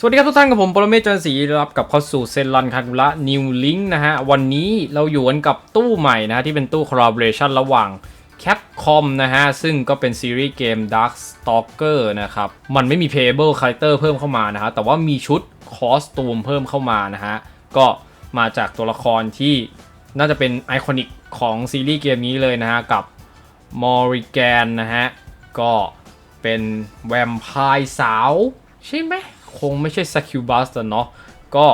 สวัสดีครับทุกท่านกับผมปรเมศจันทร์ศรีรับกับเข้าสู่เซนรันคากุระนิวลิงนะฮะ วันนี้เราอยู่กันกับตู้ใหม่นะฮะ ที่เป็นตู้ collaboration ระหว่าง Capcom นะฮะ ซึ่งก็เป็นซีรีส์เกม Dark Stalker นะครับ มันไม่มี playable character เพิ่มเข้ามานะฮะ แต่ว่ามีชุดคอสตูมเพิ่มเข้ามานะฮะ ก็มาจากตัวละครที่น่าจะเป็นไอคอนิกของซีรีส์เกมนี้เลยนะฮะ กับมอริแกนนะฮะก็เป็นแวมไพร์สาว ใช่ไหม คงไม่ใช่สกิลบัสแล้วเนาะก็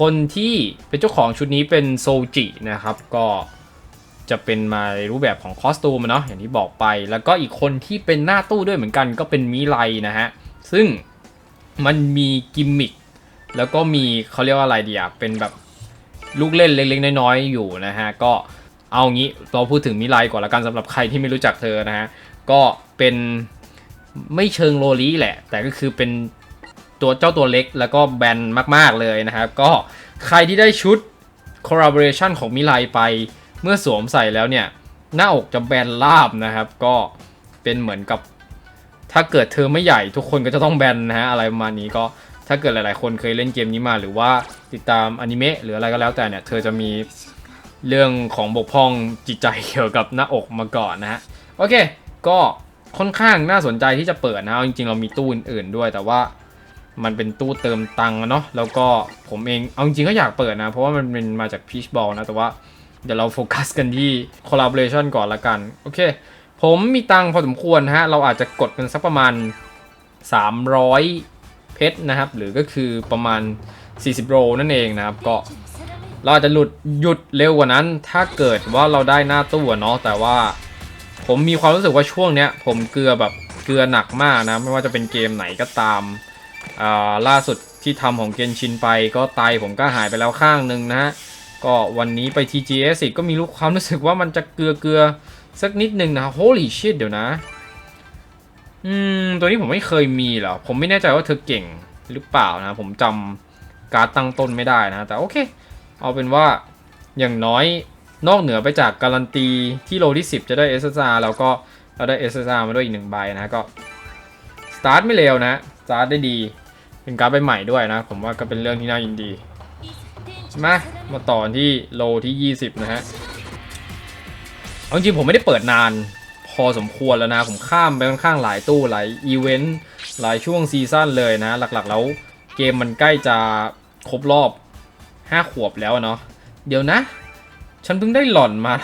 คนที่เป็นเจ้าของชุดนี้เป็นโซจินะครับ ก็จะเป็นมาในรูปแบบของคอสตูมเนาะอย่างที่บอกไป แล้วก็อีกคนที่เป็นหน้าตู้ด้วยเหมือนกันก็เป็นมิไลนะฮะ ซึ่งมันมีกิมมิคแล้วก็มีเขาเรียกว่าอะไรดีอะเป็นแบบลูกเล่นเล็กๆน้อยๆอยู่นะฮะ ก็เอางี้เราพูดถึงมิไลก่อนละกันสำหรับใครที่ไม่รู้จักเธอนะฮะ ก็เป็นไม่เชิงโรลีแหละ แต่ก็คือเป็น ตัวเจ้าตัวเล็กแล้วก็แบนมาก ๆ เลยนะครับ ก็ใครที่ได้ชุด collaboration ของมิไลไป เมื่อสวมใส่แล้วเนี่ย หน้าอกจะแบนราบนะครับ ก็เป็นเหมือนกับ ถ้าเกิดเธอไม่ใหญ่ทุกคนก็จะต้องแบนนะฮะอะไรประมาณนี้ก็ถ้าเกิดหลาย ๆ คนเคยเล่นเกมนี้มาหรือว่าติดตามอนิเมะหรืออะไรก็แล้วแต่เนี่ยเธอจะมีเรื่องของบกพร่องจิตใจเกี่ยวกับหน้าอกมาก่อนนะฮะโอเค ก็ค่อนข้างน่าสนใจที่จะเปิดนะจริง ๆ เรามีตู้อื่น ๆ ด้วย แต่ว่า มันเป็นตู้เติมตังค์เนาะแล้วก็ผมเองเอาจริงๆก็อยากเปิดนะ เพราะว่ามันเป็นมาจาก Peach Ball นะ แต่ว่าเดี๋ยวเราโฟกัสกันที่ collaboration ก่อนละกัน โอเค ผมมีตังค์พอสมควรฮะ เราอาจจะกดกันสักประมาณ 300 เพชรนะครับ หรือก็คือประมาณ 40 โรนั่นเองนะครับ ก็เราอาจจะหลุดหยุดเร็วกว่านั้น ถ้าเกิดว่าเราได้หน้าตู้เนาะแต่ว่าผมมีความรู้สึกว่าช่วงเนี้ย ผมเกลือแบบเกลือหนักมากนะ ไม่ว่าจะเป็นเกมไหนก็ตาม อ่าล่าสุดที่ทำของเกนชินไปก็ไตผมก็หายไปแล้วข้างหนึ่งนะฮะ ก็วันนี้ไป TGS อีกก็มีรู้ความรู้สึกว่ามันจะเกลือเกลือสักนิดหนึ่งนะ Holy shit เดี๋ยวนะ อืม ตัวนี้ผมไม่เคยมีเหรอ ผมไม่แน่ใจว่าเธอเก่งหรือเปล่านะ ผมจำการตั้งต้นไม่ได้นะ แต่โอเค เอาเป็นว่าอย่างน้อยนอกเหนือไปจากการันตีที่โลที่ 10 จะได้ SSR แล้วก็เราได้ SSR มาด้วยอีกหนึ่งใบนะก็สตาร์ทไม่เร็วนะ สตาร์ทได้ดี เป็นการ์ดใบใหม่ด้วยนะ ผมว่าก็เป็นเรื่องที่น่ายินดี มามาต่อที่โลที่ 20 นะฮะเอาจริงๆผมไม่ได้เปิดนานพอสมควรแล้วนะ ผมข้ามไปค่อนข้างหลายตู้หลายอีเวนต์หลายช่วงซีซั่นเลยนะ หลักๆแล้วเกมมันใกล้จะครบรอบ 5 ขวบแล้วเนาะเดี๋ยวนะ ฉันเพิ่งได้หล่อนมา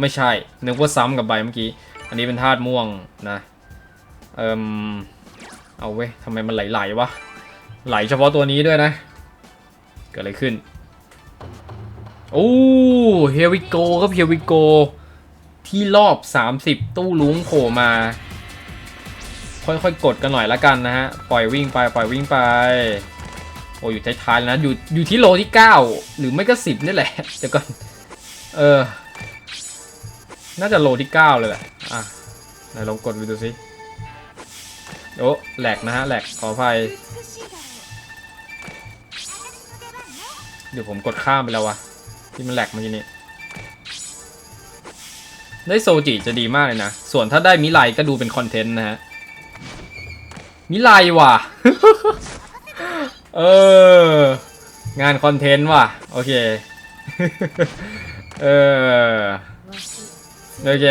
ไม่ใช่นึกว่าซ้ำกับใบเมื่อกี้ อันนี้เป็นธาตุม่วงนะเอิม เอาเว้ยทำไมมันไหลๆวะ ไหลเฉพาะตัวนี้ด้วยนะ เกิดอะไรขึ้น โอ้เฮวิโกครับเฮวิโกที่รอบ 30 ตู้ลุงโผล่มา ค่อยๆ กดกันหน่อยละกันนะฮะ ปล่อยวิ่งไป ปล่อยวิ่งไป โอ้อยู่ท้ายๆแล้วนะอยู่อยู่ที่โลที่ 9 หรือไม่ก็ 10 นี่แหละเดี๋ยวก่อนเออ น่าจะโลที่ 9 เลยแหละ อะไหนลองกดดูดูสิ โอ้แหลกนะฮะแหลกขออภัยเดี๋ยวผมกดข้ามไปแล้ววะที่มันแหลกเมื่อกี้นี้ได้โซจิจะดีมากเลยนะ ส่วนถ้าได้มิไลก็ดูเป็นคอนเทนต์นะฮะ มิไลว่ะ เออ งานคอนเทนต์ว่ะ โอเค เออ โอเค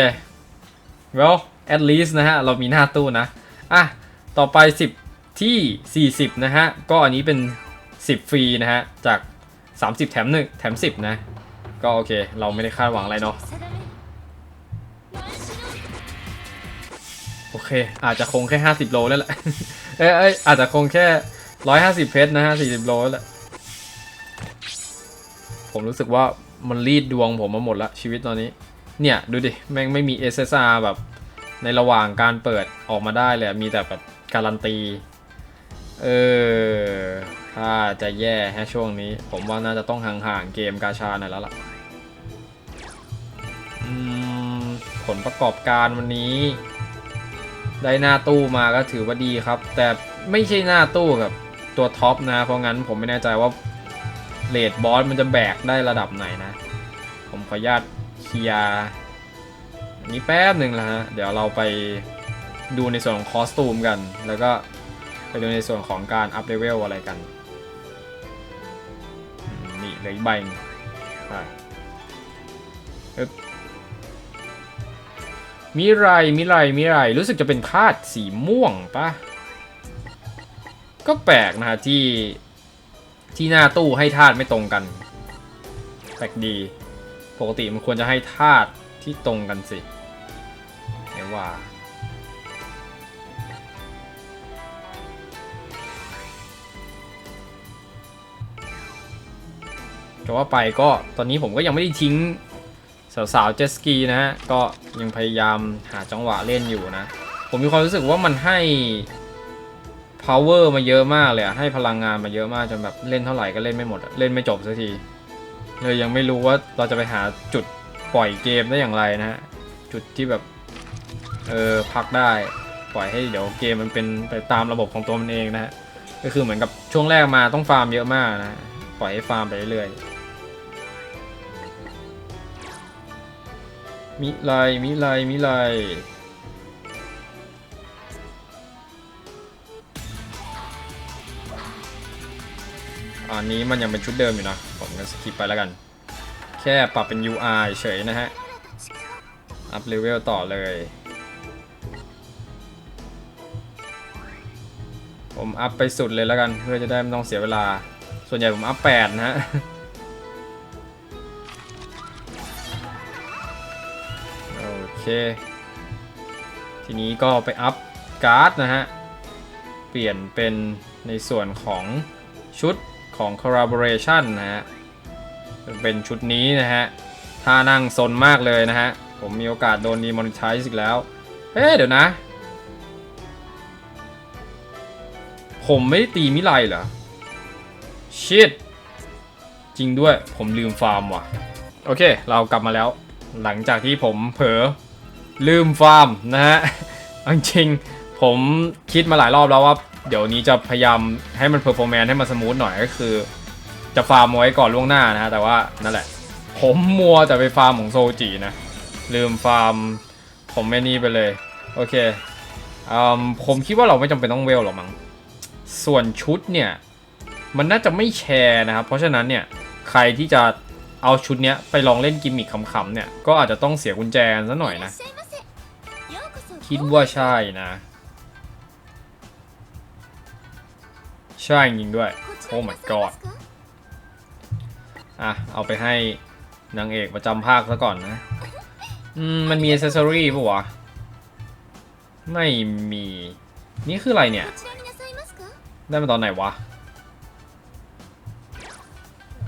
well at least นะฮะ เรามีหน้าตู้นะ อะ ต่อไป 10 ที่ 40 นะฮะ ก็อันนี้เป็น 10 ฟรีนะฮะ จาก 30 แถม1แถม 10 นะ ก็โอเค เราไม่ได้คาดหวังอะไรเนาะโอเค อาจจะคงแค่ 50 โลแล้วแหละเอ้ยเอ้ยอาจจะคงแค่ 150 เพชรนะฮะ 40 โลแล้วแหละผมรู้สึกว่ามันรีดดวงผมมาหมดละชีวิตตอนนี้ เนี่ย ดูดิ แม่งไม่มี SSR แบบในระหว่างการเปิดออกมาได้เลยมีแต่แบบ การันตี เออ ถ้าจะแย่แค่ช่วงนี้ ผมว่าน่าจะต้องห่างๆเกมกาชาหน่อยแล้วล่ะผลประกอบการวันนี้ ได้หน้าตู้มาก็ถือว่าดีครับ แต่ไม่ใช่หน้าตู้กับ ตัวท็อปนะ เพราะงั้นผมไม่แน่ใจว่าเลดบอสมันจะแบกได้ระดับไหนนะ ผมขออนุญาตเคลียร์นี้แป๊บหนึ่งล้วฮะ เดี๋ยวเราไป ดูในส่วนของคอสตูมกัน แล้วก็ไปดูในส่วนของการอัพเลเวลอะไรกันนี่เหลืออีกใบหนึ่งไปมิไรมิไรมิไรรู้สึกจะเป็นธาตุสีม่วงปะก็แปลกนะฮะที่ที่หน้าตู้ให้ธาตุไม่ตรงกัน แปลกดี ปกติมันควรจะให้ธาตุที่ตรงกันสิเห็นว่า จะว่าไปก็ตอนนี้ผมก็ยังไม่ได้ทิ้งสาวๆเจสกีนะฮะ ก็ยังพยายามหาจังหวะเล่นอยู่นะ ผมมีความรู้สึกว่ามันให้ power มาเยอะมากเลยให้พลังงานมาเยอะมากจนแบบเล่นเท่าไหร่ก็เล่นไม่หมด เล่นไม่จบสักทีเลยยังไม่รู้ว่าเราจะไปหาจุดปล่อยเกมได้อย่างไรนะฮะ จุดที่แบบ เออพักได้ปล่อยให้เดี๋ยวเกมมันเป็นไปตามระบบของตัวมันเองนะฮะ ก็คือเหมือนกับช่วงแรกมาต้องฟาร์มเยอะมากนะ ปล่อยให้ฟาร์มไปเรื่อยๆ มิไลมิไลมิไลอันนี้มันยังเป็นชุดเดิมอยู่นะ ผมก็สกิปไปแล้วกัน แค่ปรับเป็น UI เฉยนะฮะ อัพเลเวลต่อเลย ผมอัพไปสุดเลยแล้วกัน เพื่อจะได้ไม่ต้องเสียเวลา ส่วนใหญ่ผมอัพแปดนะฮะ เค ทีนี้ก็ไปอัพการ์ดนะฮะ เปลี่ยนเป็นในส่วนของชุดของ collaboration นะฮะ เป็นชุดนี้นะฮะท่านั่งซนมากเลยนะฮะ ผมมีโอกาสโดนดีมอนิทายอีกแล้ว เฮ้เดี๋ยวนะ ผมไม่ได้ตีมิไลเหรอ ชิตจริงด้วยผมลืมฟาร์มว่ะ โอเค เรากลับมาแล้ว หลังจากที่ผมเผลอ ลืมฟาร์มนะฮะจริงๆผมคิดมาหลายรอบแล้วว่า เดี๋ยวนี้จะพยายามให้มันเพอร์ฟอร์แมนซ์ให้มันสมูทหน่อยก็คือ จะฟาร์มไว้ก่อนล่วงหน้านะฮะแต่ว่านั่นแหละ ผมมัวแต่ไปฟาร์มของโซจินะ ลืมฟาร์มผมไม่นี่ไปเลย โอเคอผมคิดว่าเราไม่จำเป็นต้องเวลหรอกมั้งส่วนชุดเนี่ย มันน่าจะไม่แชร์นะครับ เพราะฉะนั้นเนี่ยใครที่จะเอาชุดเนี้ยไปลองเล่นกิมมิคขำๆเนี่ย ก็อาจจะต้องเสียกุญแจซะหน่อยนะ คิดว่าใช่นะ ใช่จริงด้วย โอ้ my god อะ เอาไปให้นางเอกประจำภาคซะก่อนนะ อืม มันมีอ c เซสซอรี่ปะวะ ไม่มี นี่คืออะไรเนี่ย ได้มาตอนไหนวะ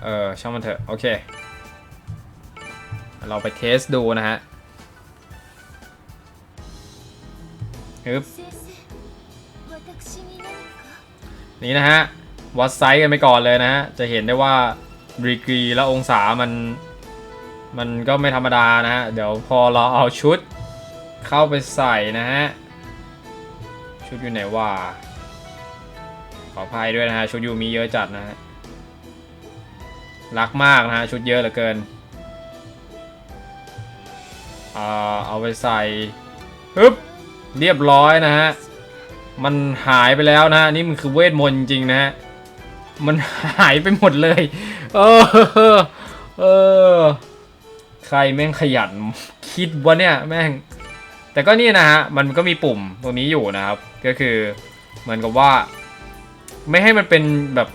เออ ช่างมันเถอะ โอเค เราไปเทสดูนะฮะ ฮึบนี่นะฮะ วัดไซส์กันไปก่อนเลยนะฮะ จะเห็นได้ว่าดีกรีและองศามัน มันก็ไม่ธรรมดานะฮะ เดี๋ยวพอเราเอาชุดเข้าไปใส่นะฮะ ชุดอยู่ไหนวะขออภัยด้วยนะฮะ ชุดยูมีเยอะจัดนะฮะ รักมากนะฮะ ชุดเยอะเหลือเกินอ่าเอาไปใส่ฮึบ เรียบร้อยนะฮะ มันหายไปแล้วนะฮะนี่มันคือเวทมนต์จริงนะฮะ มันหายไปหมดเลย เออ เออ ใครแม่งขยันคิดวะเนี่ยแม่ง แต่ก็นี่นะฮะ มันก็มีปุ่มตรงนี้อยู่นะครับ ก็คือเหมือนกับว่า ไม่ให้มันเป็นแบบ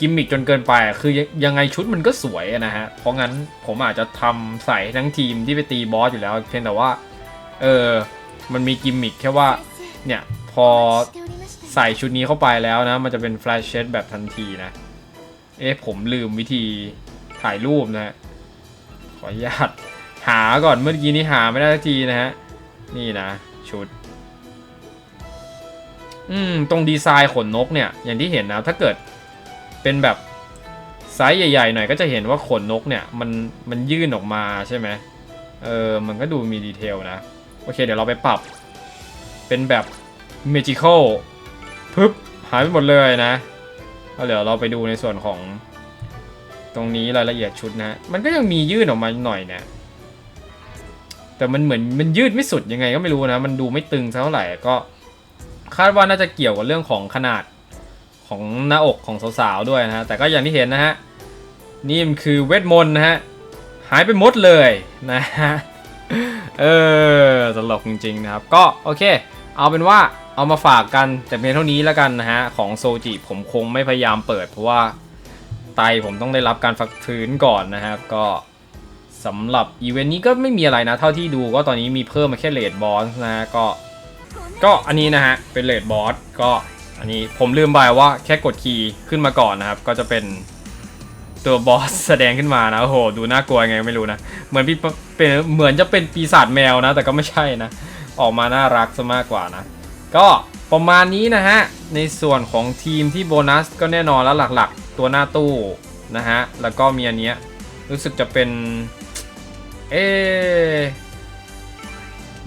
กิมมิคจนเกินไป คือยังไงชุดมันก็สวยนะฮะ เพราะงั้นผมอาจจะทำใส่ทั้งทีมที่ไปตีบอสอยู่แล้ว เพียงแต่ว่า เออ มันมีกิมมิคแค่ว่า เนี่ย พอใส่ชุดนี้เข้าไปแล้วนะ มันจะเป็นแฟลชเชดแบบทันทีนะ เอ๊ะ ผมลืมวิธีถ่ายรูปนะ ขออนุญาตหาก่อนเมื่อกี้นี้หาไม่ได้สักทีนะฮะ นี่นะ ชุด อืม ตรงดีไซน์ขนนกเนี่ย อย่างที่เห็นนะ ถ้าเกิดเป็นแบบไซส์ใหญ่ๆหน่อยก็จะเห็นว่าขนนกเนี่ย มันมันยื่นออกมาใช่ไหมเออ มันก็ดูมีดีเทลนะ อเคเดี๋ยวเราไปปรับ เป็นแบบ magical ปึ๊บหายไปหมดเลยนะแล้วเดี๋ยวเราไปดูในส่วนของ ตรงนี้รายละเอียดชุดนะมันก็ยังมียื่นออกมาหน่อยเนี่ยแต่มันเหมือนมันยืดไม่สุดยังไงก็ไม่รู้นะ มันดูไม่ตึงเท่าไหร่ก็ คาดว่าน่าจะเกี่ยวกับเรื่องของขนาดของหน้าอกของสาวๆด้วยนะฮะแต่ก็อย่างที่เห็นนะฮะนี่มันคือเวทมนต์นะฮะหายไปหมดเลยนะฮะ เออตลกจริงๆนะครับ ก็โอเค เอาเป็นว่าเอามาฝากกันแต่เพียงเท่านี้แล้วกันนะฮะ ของโซจิผมคงไม่พยายามเปิด เพราะว่าไตผมต้องได้รับการฝักฟื้นก่อนนะครับ ก็สำหรับอีเวนต์นี้ก็ไม่มีอะไรนะ เท่าที่ดูก็ตอนนี้มีเพิ่มมาแค่เลดบอสนะฮะก็ ก็อันนี้นะฮะ เป็นเลดบอสก็อันนี้ผมลืมไปว่าแค่กดคีย์ขึ้นมาก่อนนะครับ ก็จะเป็น ตัวบอสแสดงขึ้นมานะโอ้โหดูน่ากลัวยังไงไม่รู้นะเหมือนพี่เป็นเหมือนจะเป็นปีศาจแมวนะ แต่ก็ไม่ใช่นะ ออกมาน่ารักซะมากกว่านะ ก็ประมาณนี้นะฮะ ในส่วนของทีมที่โบนัสก็แน่นอนแล้วหลักๆ ตัวหน้าตู้นะฮะ แล้วก็มีอันเนี้ยรู้สึกจะเป็น เอ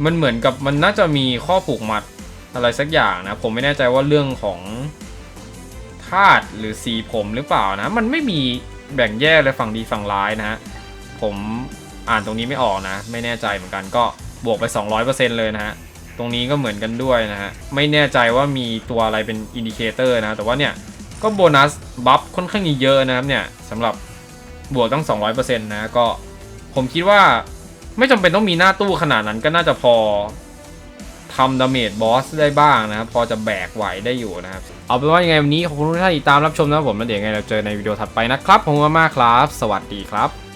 มันเหมือนกับมันน่าจะมีข้อผูกมัดอะไรสักอย่างนะ ผมไม่แน่ใจว่าเรื่องของธาตุหรือสีผมหรือเปล่านะ มันไม่มี แบ่งแยกเลยฝั่งดีฝั่งร้ายนะฮะ ผมอ่านตรงนี้ไม่ออกนะ ไม่แน่ใจเหมือนกันก็บวกไป 200%เลยนะฮะ ตรงนี้ก็เหมือนกันด้วยนะฮะ ไม่แน่ใจว่ามีตัวอะไรเป็นอินดิเคเตอร์นะ แต่ว่าเนี่ยก็โบนัสบัฟค่อนข้างเยอะนะครับเนี่ยสำหรับบวกตั้ง 200%นะก็ผมคิดว่าไม่จำเป็นต้องมีหน้าตู้ขนาดนั้นก็น่าจะพอ ทำดาเมจบอสได้บ้างนะครับ พอจะแบกไหวได้อยู่นะครับ เอาเป็นว่ายังไงวันนี้ขอบคุณทุกท่านที่ตามรับชมนะครับผมแล้วเดี๋ยวยังไงเราเจอในวิดีโอถัดไปนะครับผมมากๆครับ สวัสดีครับ